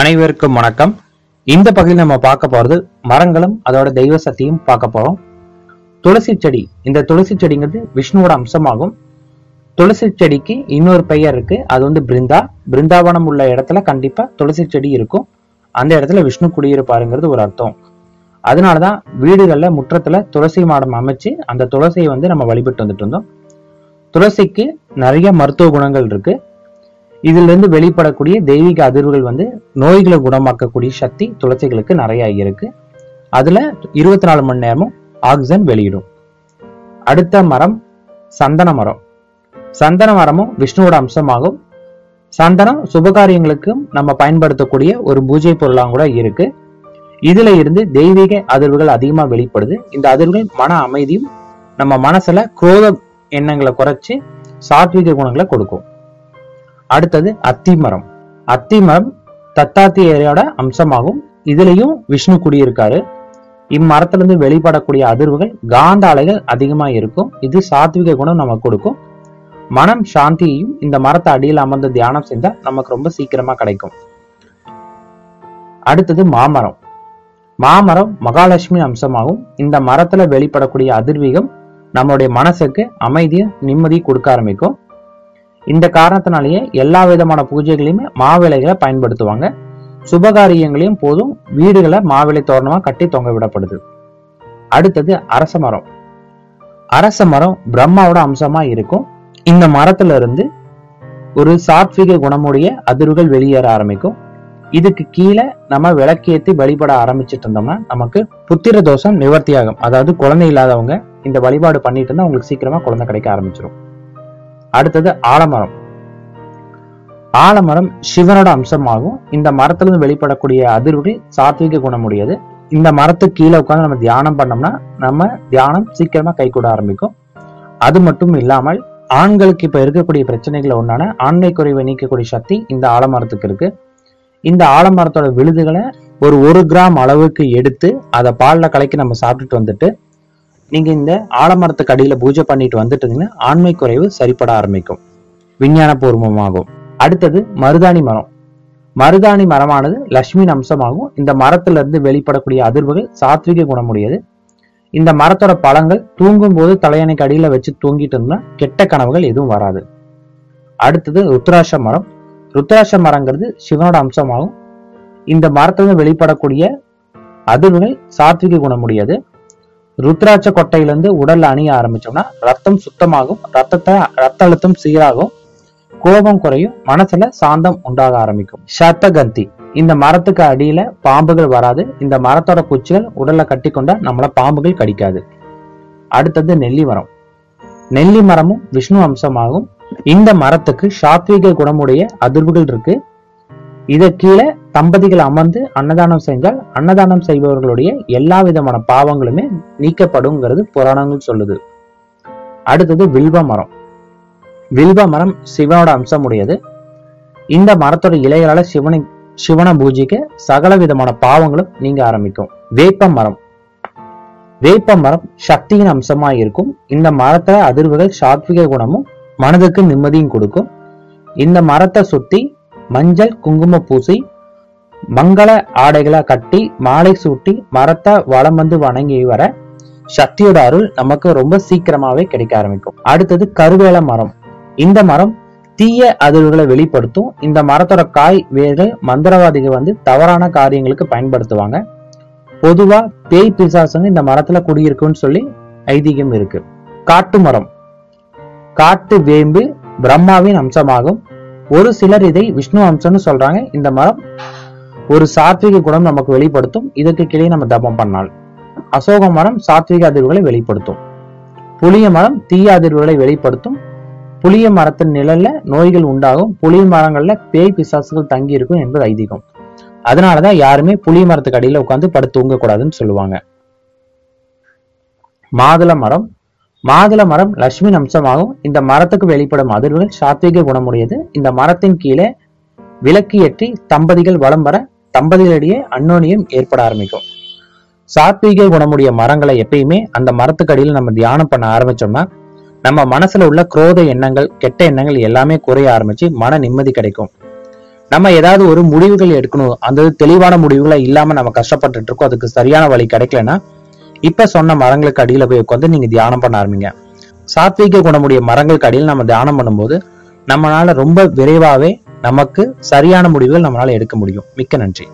அனைவருக்கும் வணக்கம். இந்த பகுதியில் நம்ம பார்க்க போறது மரங்களும் அதோட தெய்வ சக்தியும் பார்க்க போறோம். துளசி செடி இந்த துளசி செடிங்கிறது விஷ்ணுவோட அம்சமாகும். துளசி செடிக்கு இன்னொரு பெயர் இருக்கு அது வந்து பிருந்தா. பிருந்தாவனம் உள்ள இடத்துல கண்டிப்பா துளசி செடி இருக்கும். அந்த இடத்துல விஷ்ணு குடியிருப்பாருங்கிறது ஒரு அர்த்தம். அதனாலதான் வீடுகள்ல முற்றத்துல துளசி மாடம் அமைச்சு அந்த துளசியை வந்து நம்ம வழிபட்டு வந்துட்டு இருந்தோம். துளசிக்கு நிறைய மருத்துவ குணங்கள் இருக்குது இதுல இருந்து வெளிப்படக்கூடிய தெய்வீக அதிர்வுகள் வந்து நோய்களை குணமாக்கக்கூடிய சக்தி துளசிகளுக்கு நிறைய இருக்கு. அதுல இருபத்தி நாலு மணி நேரமும் ஆக்சிஜன் வெளியிடும். அடுத்த மரம் சந்தன மரம். சந்தன மரமும் விஷ்ணுவோட அம்சமாகும். சந்தனம் சுபகாரியங்களுக்கும் நம்ம பயன்படுத்தக்கூடிய ஒரு பூஜை பொருளாக கூட இருக்கு. இதுல இருந்து தெய்வீக அதிர்வுகள் அதிகமா வெளிப்படுது. இந்த அதிர்வுகள் மன அமைதியும் நம்ம மனசுல குரோத எண்ணங்களை குறைச்சு சாத்விக குணங்களை கொடுக்கும். அடுத்தது அத்தி மரம் அத்தி மரம் தத்தாத்தியரோட அம்சமாகும். இதுலயும் விஷ்ணு குடியிருக்காரு. இம்மரத்திலிருந்து வெளிப்படக்கூடிய அதிர்வுகள் காந்த அலைகள் அதிகமா இருக்கும். இது சாத்விக குணம் நமக்கு கொடுக்கும். மனம் சாந்தியையும் இந்த மரத்தை அடியில் அமர்ந்து தியானம் செஞ்சா நமக்கு ரொம்ப சீக்கிரமா கிடைக்கும். அடுத்தது மாமரம். மாமரம் மகாலட்சுமி அம்சமாகும். இந்த மரத்துல வெளிப்படக்கூடிய அதிர்வீகம் நம்மளுடைய மனசுக்கு அமைதியும் நிம்மதி கொடுக்க ஆரம்பிக்கும். இந்த காரணத்தினாலேயே எல்லா விதமான பூஜைகளையுமே மாவிளைகளை பயன்படுத்துவாங்க. சுபகாரியங்களையும் போதும் வீடுகளை மாவிளை தோரணமா கட்டி தொங்க விடப்படுது. அடுத்தது அரச மரம். அரச மரம் பிரம்மாவோட அம்சமா இருக்கும். இந்த மரத்துல இருந்து ஒரு சாத்விக குணமுடைய அதிர்வுகள் வெளியேற ஆரம்பிக்கும். இதுக்கு கீழே நம்ம விளக்கேற்றி வழிபட ஆரம்பிச்சுட்டு இருந்தோம்னா நமக்கு புத்திர தோஷம் நிவர்த்தியாகும். அதாவது குழந்தை இல்லாதவங்க இந்த வழிபாடு பண்ணிட்டு இருந்தா உங்களுக்கு சீக்கிரமா குழந்தை கிடைக்க ஆரம்பிச்சிடும் அடுத்தது ஆலமரம். ஆலமரம் சிவனோட அம்சமாகும். இந்த மரத்திலிருந்து வெளிப்படக்கூடிய அதிர்வுகள் சாத்விக குணமுடையது. இந்த மரத்துக்கு கீழே உட்காந்து நம்ம தியானம் பண்ணோம்னா நம்ம தியானம் சீக்கிரமா கைகூட ஆரம்பிக்கும். அது மட்டும் இல்லாமல் ஆண்களுக்கு இப்ப இருக்கக்கூடிய பிரச்சனைகளை ஒன்றான ஆண்மை குறைவை நீக்கக்கூடிய சக்தி இந்த ஆலமரத்துக்கு இருக்கு. இந்த ஆலமரத்தோட விழுதுகளை ஒரு ஒரு கிராம் அளவுக்கு எடுத்து அதை பால்ல கலக்கி நம்ம சாப்பிட்டுட்டு வந்துட்டு நீங்க இந்த ஆலமரத்துக்கு அடியில பூஜை பண்ணிட்டு வந்துட்டீங்கன்னா ஆண்மை குறைவு சரிப்பட ஆரம்பிக்கும். விஞ்ஞான பூர்வமாகும் அடுத்தது மருதாணி மரம். மருதாணி மரமானது லட்சுமியின் அம்சமாகும். இந்த மரத்துல இருந்து வெளிப்படக்கூடிய அதிர்வுகள் சாத்விக குணமுடையது. இந்த மரத்தோட பழங்கள் தூங்கும் போது தலையணைக்கு அடியில வச்சு தூங்கிட்டு இருந்தா கெட்ட கனவுகள் எதுவும் வராது. அடுத்தது ருத்ராட்ச மரம். ருத்ராட்ச மரங்கிறது சிவனோட அம்சமாகும். இந்த மரத்துல வெளிப்படக்கூடிய அதிர்வுகள் சாத்விக குணமுடையது. ருத்ராட்ச கொட்டையிலிருந்து உடல்ல அணிய ஆரம்பிச்சோம்னா ரத்தம் சுத்தமாகும் ரத்தத்தை ரத்த அழுத்தம் சீராகும் கோபம் குறையும் மனசுல சாந்தம் உண்டாக ஆரம்பிக்கும். சத்தகந்தி இந்த மரத்துக்கு அடியில பாம்புகள் வராது. இந்த மரத்தோட குச்சிகள் உடல்ல கட்டி கொண்டா நம்மள பாம்புகள் கடிக்காது. அடுத்தது நெல்லி மரம். நெல்லி மரமும் விஷ்ணு அம்சமாகும் இந்த மரத்துக்கு சாத்வீக குணமுடைய அதிர்வுகள் இருக்கு. இத கீழே தம்பதிகள் அமர்ந்து அன்னதானம் செஞ்சால் அன்னதானம் செய்பவர்களுடைய எல்லா விதமான பாவங்களுமே நீக்கப்படுங்கிறது புராணங்கள் சொல்லுது. அடுத்தது வில்வ மரம். வில்வ மரம் சிவனோட அம்சம் உடையது இந்த மரத்தோட இலைகளால சிவனை சிவனை பூஜைக்கு சகல விதமான பாவங்களும் நீங்க ஆரம்பிக்கும். வேப்ப மரம். வேப்ப மரம் சக்தியின் அம்சமா இருக்கும். இந்த மரத்தை அதிர்வுகள் சாத்விக குணமும் மனதுக்கு நிம்மதியும் கொடுக்கும். இந்த மரத்தை சுத்தி மஞ்சள் குங்கும பூசி மங்கள ஆடைகளை கட்டி மாலை சூட்டி மரத்தை வலம் வந்து வணங்கி வர சக்தியோட அருள் நமக்கு ரொம்ப சீக்கிரமாவே கிடைக்க ஆரம்பிக்கும். அடுத்தது கருவேல மரம். இந்த மரம் தீய அதிர்வுகளை வெளிப்படுத்தும். இந்த மரத்தோட காய் வேர்கள் மந்திரவாதிகள் வந்து தவறான காரியங்களுக்கு பயன்படுத்துவாங்க. பொதுவா பேய் பிசாசுங்க இந்த மரத்துல குடியிருக்குன்னு சொல்லி ஐதீகம் இருக்கு. காட்டு மரம். காட்டு வேம்பு பிரம்மாவின் அம்சமாகும். ஒரு சிலர் இதை விஷ்ணு அம்சம்னு சொல்றாங்க. இந்த மரம் ஒரு சாத்விக குணம் நமக்கு வெளிப்படுத்தும். இதற்கு கீழே நம்ம தபம் பண்ணால். அசோக மரம் சாத்விக அதிர்வுகளை வெளிப்படுத்தும். புளிய மரம் தீய அதிர்வுகளை வெளிப்படுத்தும். புளிய மரத்தின் நிழல்ல நோய்கள் உண்டாகும். புளிய மரங்கள்ல பேய் பிசாசுகள் தங்கி இருக்கும் என்பது ஐதீகம். அதனாலதான் யாருமே புளிய மரத்துக்கு அடியில உட்காந்து படுத்து தூங்க கூடாதுன்னு சொல்லுவாங்க. மாதுள மரம் மாதுள மரம் லட்சுமி அம்சமாகும் இந்த மரத்துக்கு வெளிப்படும் அதிர்வுகள் சாத்விக குணமுடையது. இந்த மரத்தின் கீழே விளக்கு ஏற்றி தம்பதிகள் வலம் வர தம்பதிகளிடையே அன்னோனியம் ஏற்பட ஆரம்பிக்கும். சாத்வீக குணமுடைய மரங்களை எப்பயுமே அந்த மரத்துக்கடியில் நம்ம தியானம் பண்ண ஆரம்பிச்சோம்னா நம்ம மனசுல உள்ள குரோத எண்ணங்கள் கெட்ட எண்ணங்கள் எல்லாமே குறைய ஆரம்பிச்சு மன நிம்மதி கிடைக்கும். நம்ம ஏதாவது ஒரு முடிவுகள் எடுக்கணும் அந்த தெளிவான முடிவுகளை இல்லாம நம்ம கஷ்டப்பட்டுட்டு இருக்கோம் அதுக்கு சரியான வழி கிடைக்கலன்னா இப்ப சொன்ன மரங்களுக்கு அடியில போய் உட்காந்து நீங்க தியானம் பண்ண ஆரம்பிங்க. சாத்வீக குணமுடைய மரங்களுக்கு அடியில் நம்ம தியானம் பண்ணும்போது நம்மளால ரொம்ப விரைவாவே நமக்கு சரியான முடிவுகள் நம்மளால எடுக்க முடியும். மிக்க நன்றி.